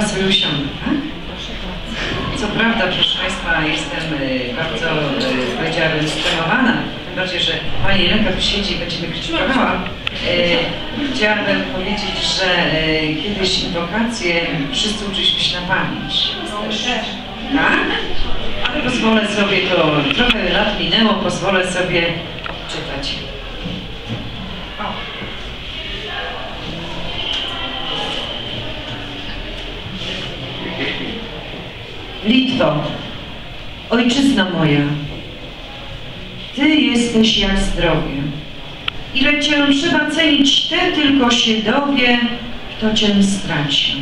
Sobie usiądę, tak? Co prawda, proszę Państwa, jestem y, bardzo, y, powiedziałabym, stremowana, tym bardziej, że Pani Lenka tu siedzi i będzie mnie krytykowała. Y, Chciałabym powiedzieć, że kiedyś inwokacje wszyscy uczyliśmy się na pamięć. Tak? Ale pozwolę sobie to, trochę lat minęło, pozwolę sobie Litwo, ojczyzno moja, Ty jesteś jak zdrowie. Ile Cię trzeba cenić, Ty tylko się dowie, kto Cię straci.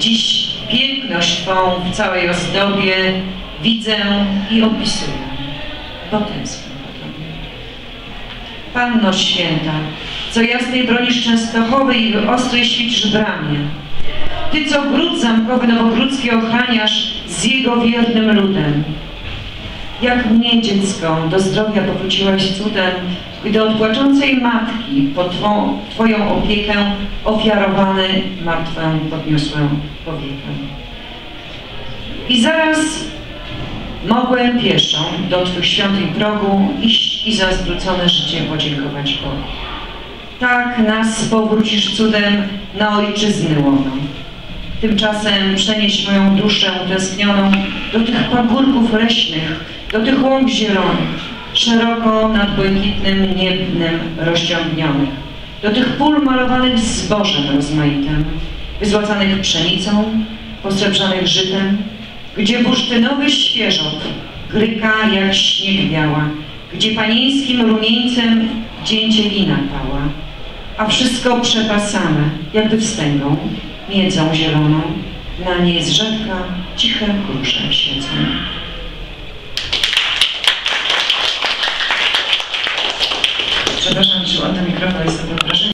Dziś piękność Twą w całej ozdobie widzę i opisuję, bo tęsknię po Tobie. Panno Święta, co jasnej bronisz Częstochowej i ostrej świecisz w bramie, ty, co gród zamkowy nowogródzki ochraniasz z jego wiernym ludem. Jak mnie, dziecko, do zdrowia powróciłaś cudem, gdy od płaczącej matki po twą, Twoją opiekę ofiarowany martwę podniosłem powiekę. I zaraz mogłem pieszą do Twych świątyń progu iść i za zwrócone życie podziękować Bogu. Tak nas powrócisz cudem na ojczyzny łono. Tymczasem przenieś moją duszę tęsknioną do tych pagórków leśnych, do tych łąk zielonych, szeroko nad błękitnym niebnem rozciągnionych, do tych pól malowanych zbożem rozmaitym, wyzłacanych pszenicą, posrebrzanych żytem, gdzie bursztynowy świeżok gryka jak śnieg biała, gdzie panieńskim rumieńcem dzięcielina pała, a wszystko przepasane, jakby wstęgą, miedzą zieloną, na niej z rzeka ciche krusze siedzą. Przepraszam, że oddam mikrofon, jestem pod wrażeniem.